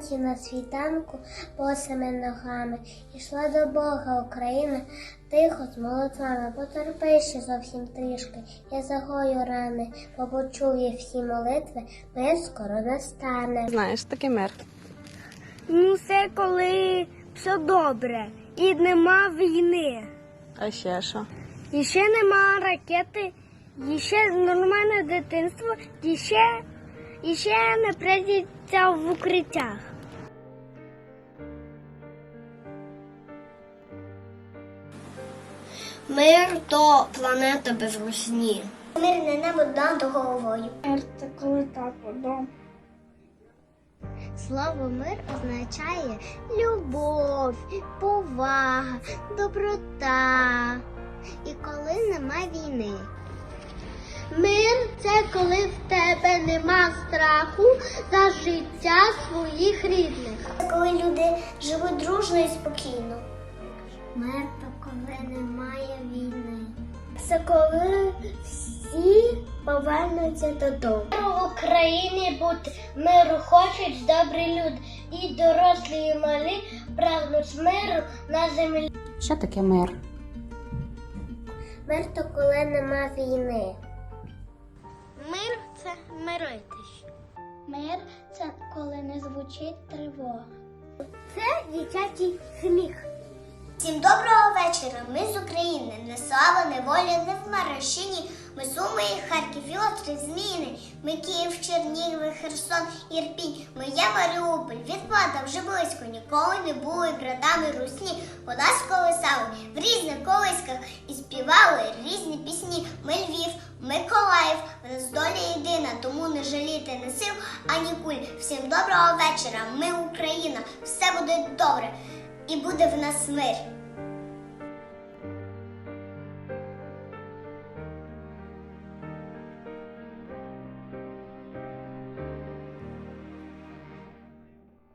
вранці на світанку босими ногами. Ішла до Бога Україна, тихо з молитвами. Потерпи ще зовсім трішки. Я загою рани, бо почув я всі молитви, мир скоро настане. Знаєш, такий мир. Ну, це коли все добре і нема війни. А ще що? І ще нема ракети, і ще нормальне дитинство, і ще, і ще не прийдеться в укриттях. Мир то планета без русні. Мирне небо над головою. Мир це коли так одно. Слово мир означає любов, повага, доброта. І коли нема війни. Мир це коли в тебе нема страху за життя своїх рідних. Це коли люди живуть дружно і спокійно. Мир то коли немає війни. Це коли всі повернуться додому. Миру в Україні бути миру хочуть добрі люди, і дорослі, і малі прагнуть миру на землі. Що таке мир? Мир то коли нема війни. Мир це миритись. Мир це коли не звучить тривога. Це дитячий сміх. Всім доброго вечора. Ми з України. Не слава, не воля, не в Марощині. Ми Суми, Харків, і острів Зміни. Ми Київ, Чернігів, Херсон, Ірпінь. Ми є Маріуполь. Відплата вже близько. Ніколи не були градами русні. По нас колисали в різних колисках і співали різні пісні. Ми Львів, Миколаїв. В нас доля єдина, тому не жалійте не сил, ані куль. Всім доброго вечора. Ми Україна. Все буде добре. І буде в нас мир.